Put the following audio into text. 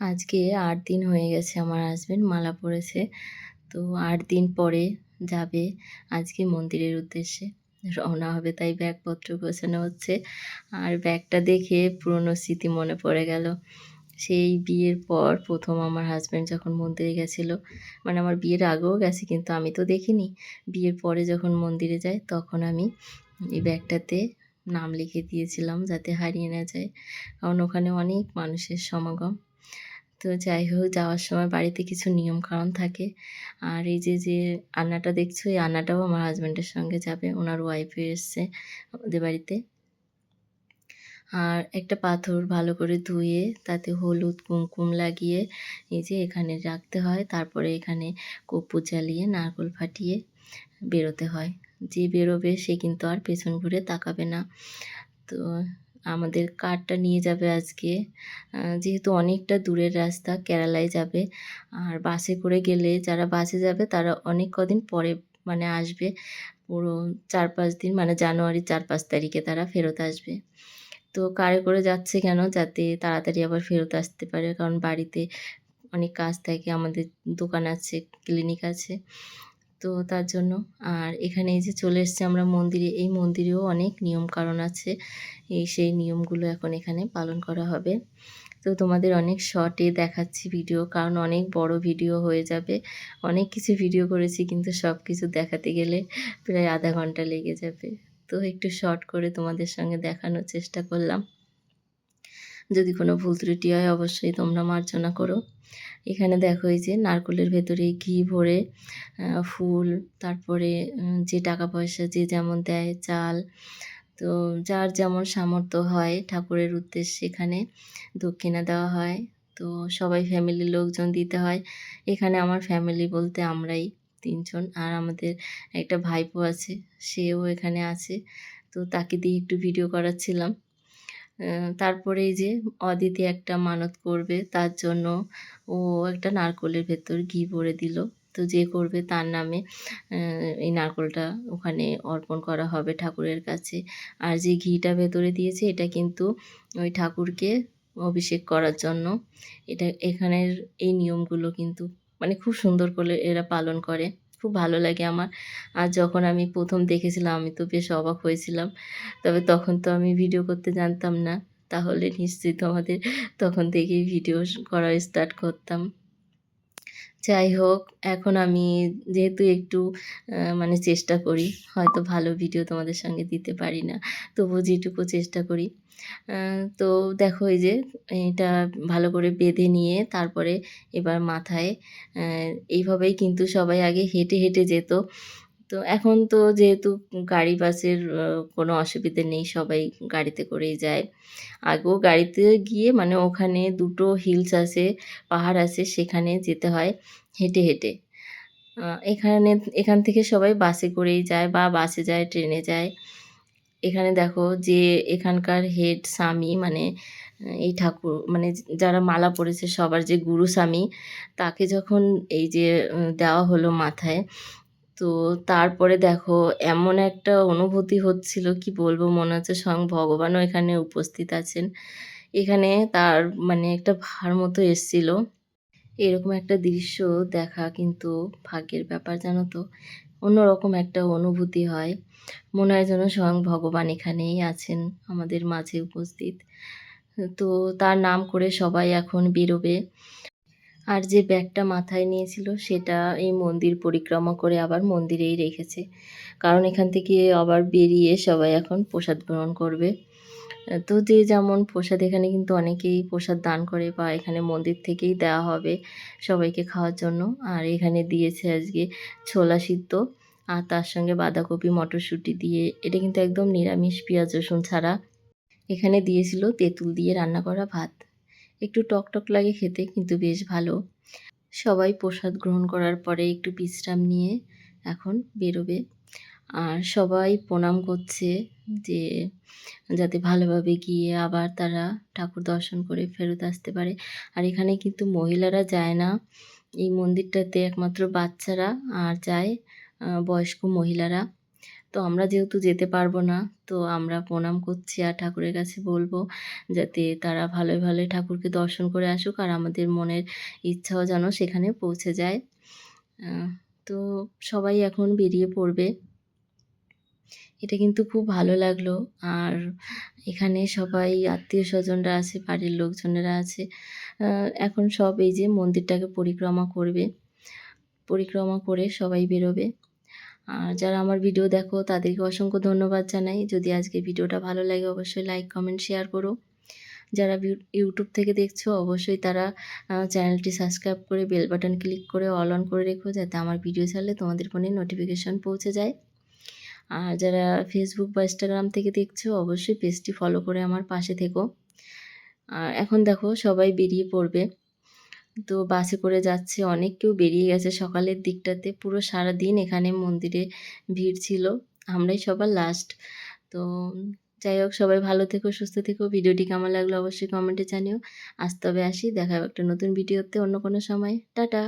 আজকে আট দিন হয়ে গেছে আমার হাসবেন্ড মালা পড়েছে তো আট দিন পরে যাবে আজকে মন্দিরের উদ্দেশ্যে। রওনা হবে তাই ব্যাগপত্র গোছানো হচ্ছে। আর ব্যাগটা দেখে পুরনো স্মৃতি মনে পড়ে গেল। সেই বিয়ের পর প্রথম আমার হাজব্যান্ড যখন মন্দিরে গেছিল মানে আমার বিয়ের আগেও গেছে কিন্তু আমি তো দেখিনি। বিয়ের পরে যখন মন্দিরে যাই তখন আমি এই ব্যাগটাতে নাম লিখে দিয়েছিলাম যাতে হারিয়ে না যায়। কারণ ওখানে অনেক মানুষের সমাগম। তো যাই হোক, যাওয়ার সময় বাড়িতে কিছু নিয়ম কানুন থাকে। আর এই যে যে আন্নাটা দেখছ, এই আন্নাটাও আমার হাজব্যান্ডের সঙ্গে যাবে। ওনার ওয়াইফে এসছে আমাদের বাড়িতে। আর একটা পাথর ভালো করে ধুয়ে, তাতে হলুদ কুমকুম লাগিয়ে, এই যে এখানে রাখতে হয়। তারপরে এখানে কর্পূর জ্বালিয়ে, নারকল ফাটিয়ে বেরোতে হয়। যে বেরোবে, সে কিন্তু আর পেছন ঘুরে তাকাবে না। তো আমাদের কারটা নিয়ে যাবে আজকে। যেহেতু অনেকটা দূরের রাস্তা, কেরালায় যাবে। আর বাসে করে গেলে যারা বাসে যাবে, তারা অনেক কদিন পরে মানে আসবে। পুরো চার পাঁচ দিন মানে জানুয়ারি চার পাঁচ তারিখে তারা ফেরত আসবে। তো কারে করে যাচ্ছে কেন? যাতে তাড়াতাড়ি আবার ফেরত আসতে পারে। কারণ বাড়িতে অনেক কাজ থাকে, আমাদের দোকান আছে, ক্লিনিক আছে। তো তার জন্য। আর এখানে এই যে চলে এসেছে আমরা মন্দিরে, এই মন্দিরেও অনেক নিয়ম কারণ আছে। এই সেই নিয়মগুলো এখন এখানে পালন করা হবে। তো তোমাদের অনেক শর্টে দেখাচ্ছি ভিডিও, কারণ অনেক বড় ভিডিও হয়ে যাবে। অনেক কিছু ভিডিও করেছি, কিন্তু সব কিছু দেখাতে গেলে প্রায় আধা ঘণ্টা লেগে যাবে। তো একটু শর্ট করে তোমাদের সঙ্গে দেখানোর চেষ্টা করলাম। যদি কোনো ভুল ত্রুটি হয়, অবশ্যই তোমরা মার্জনা করো। এখানে দেখো এই যে নারকলের ভেতরে ঘি ভরে ফুল, তারপরে যে টাকা পয়সা যে যেমন দেয়, চাল, তো যার যেমন সামর্থ্য হয় ঠাকুরের উদ্দেশ্যে এখানে দক্ষিণা দেওয়া হয়। তো সবাই ফ্যামিলির লোকজন দিতে হয়। এখানে আমার ফ্যামিলি বলতে আমরাই তিনজন। আর আমাদের একটা ভাইপো আছে, সেও এখানে আছে। তো তাকে দিয়ে একটু ভিডিও করাচ্ছিলাম। তারপরে এই যে অদিতি একটা মানত করবে, তার জন্য ও একটা নারকলের ভেতর ঘি ভরে দিল। তো যে করবে তার নামে এই নারকলটা ওখানে অর্পণ করা হবে ঠাকুরের কাছে। আর যে ঘিটা ভেতরে দিয়েছে, এটা কিন্তু ওই ঠাকুরকে অভিষেক করার জন্য। এটা এখানের এই নিয়মগুলো কিন্তু মানে খুব সুন্দর করে এরা পালন করে। খুব ভালো লাগে আমার। আর যখন আমি প্রথম দেখেছিলাম, আমি তো বেশ অবাক হয়েছিলাম। তবে তখন তো আমি ভিডিও করতে জানতাম না। তাহলে নিশ্চিত আমাদের তখন থেকেই ভিডিও করা স্টার্ট করতাম। যাই হোক, এখন আমি যেহেতু একটু মানে চেষ্টা করি, হয়তো ভালো ভিডিও তোমাদের সঙ্গে দিতে পারি না তবু যেটুকু চেষ্টা করি। তো দেখো এই যে, এটা ভালো করে বেঁধে নিয়ে তারপরে এবার মাথায় এইভাবেই কিন্তু সবাই আগে হেঁটে হেঁটে যেত। তো এখন তো যেহেতু গাড়ি, বাসের কোনো অসুবিধে নেই, সবাই গাড়িতে করেই যায়। আগেও গাড়িতে গিয়ে মানে ওখানে দুটো হিলস আছে, পাহাড় আছে, সেখানে যেতে হয় হেঁটে হেঁটে। এখানে, এখান থেকে সবাই বাসে করেই যায় বা বাসে যায়, ট্রেনে যায়। এখানে দেখো যে এখানকার হেড, স্বামী মানে এই ঠাকুর মানে যারা মালা পড়েছে সবার যে গুরু স্বামী, তাকে যখন এই যে দেওয়া হলো মাথায় তো তারপরে দেখো, এমন একটা অনুভূতি হচ্ছিল, কি বলব, মনে হচ্ছে স্বয়ং ভগবানও এখানে উপস্থিত আছেন। এখানে তার মানে একটা ভার মতো এসছিল। এরকম একটা দৃশ্য দেখা কিন্তু ভাগ্যের ব্যাপার, জানো তো। অন্যরকম একটা অনুভূতি হয়। মনে হয় যেন স্বয়ং ভগবান এখানেই আছেন, আমাদের মাঝে উপস্থিত। তো তার নাম করে সবাই এখন বেরোবে। আর যে ব্যাগটা মাথায় নিয়েছিল, সেটা এই মন্দির পরিক্রমা করে আবার মন্দিরেই রেখেছে। কারণ এখান থেকে আবার বেরিয়ে সবাই এখন প্রসাদ গ্রহণ করবে। তো যে যেমন প্রসাদ, এখানে কিন্তু অনেকেই প্রসাদ দান করে বা এখানে মন্দির থেকেই দেওয়া হবে সবাইকে খাওয়ার জন্য। আর এখানে দিয়েছে আজকে ছোলা সিদ্ধ আর তার সঙ্গে বাঁধাকপি, মটরশুঁটি দিয়ে। এটা কিন্তু একদম নিরামিষ, পেঁয়াজ, রসুন ছাড়া। এখানে দিয়েছিল তেঁতুল দিয়ে রান্না করা ভাত। একটু টক টক লাগে খেতে, কিন্তু বেশ ভালো। সবাই প্রসাদ গ্রহণ করার পরে একটু বিশ্রাম নিয়ে এখন বেরোবে। আর সবাই প্রণাম করছে যে, যাতে ভালোভাবে গিয়ে আবার তারা ঠাকুর দর্শন করে ফেরত আসতে পারে। আর এখানে কিন্তু মহিলারা যায় না। এই মন্দিরটাতে একমাত্র বাচ্চারা আর যায় বয়স্ক মহিলারা। তো আমরা যেহেতু যেতে পারব না, তো আমরা প্রণাম করছি আর ঠাকুরের কাছে বলব যাতে তারা ভালোই ভালোই ঠাকুরকে দর্শন করে আসুক আর আমাদের মনের ইচ্ছাও যেন সেখানে পৌঁছে যায়। তো সবাই এখন বেরিয়ে পড়বে। এটা কিন্তু খুব ভালো লাগল আর এখানে সবাই আত্মীয় স্বজনরা আছে, বাড়ির লোকজনেরা আছে। এখন সব এই যে মন্দিরটাকে পরিক্রমা করবে, পরিক্রমা করে সবাই বেরোবে। আর যারা আমার ভিডিও দেখো, তাদেরকে অসংখ্য ধন্যবাদ জানাই। যদি আজকে ভিডিওটা ভালো লাগে, অবশ্যই লাইক কমেন্ট শেয়ার করো। যারা ইউটিউব থেকে দেখছ, অবশ্যই তারা চ্যানেলটি সাবস্ক্রাইব করে বেল বাটন ক্লিক করে অল অন করে রেখো, যাতে আমার ভিডিও ছাড়লে তোমাদের ফোনে নোটিফিকেশন পৌঁছে যায়। আর যারা ফেসবুক বা ইনস্টাগ্রাম থেকে দেখছ, অবশ্যই পেজটি ফলো করে আমার পাশে থেকো। আর এখন দেখো, সবাই বেরিয়ে পড়বে। তো বাসে করে যাচ্ছে। অনেক কেউ বেরিয়ে গেছে সকালের দিকটাতে। পুরো সারা দিন এখানে মন্দিরে ভিড় ছিল। আমরাই সবার লাস্ট তো যাই হোক, সবাই ভালো থেকো, সুস্থ থেকো। ভিডিওটি কেমন লাগল অবশ্যই কমেন্টে জানিও। আজ হবে আসি, দেখা একটা নতুন ভিডিওতে অন্য কোনো সময়। টাটা!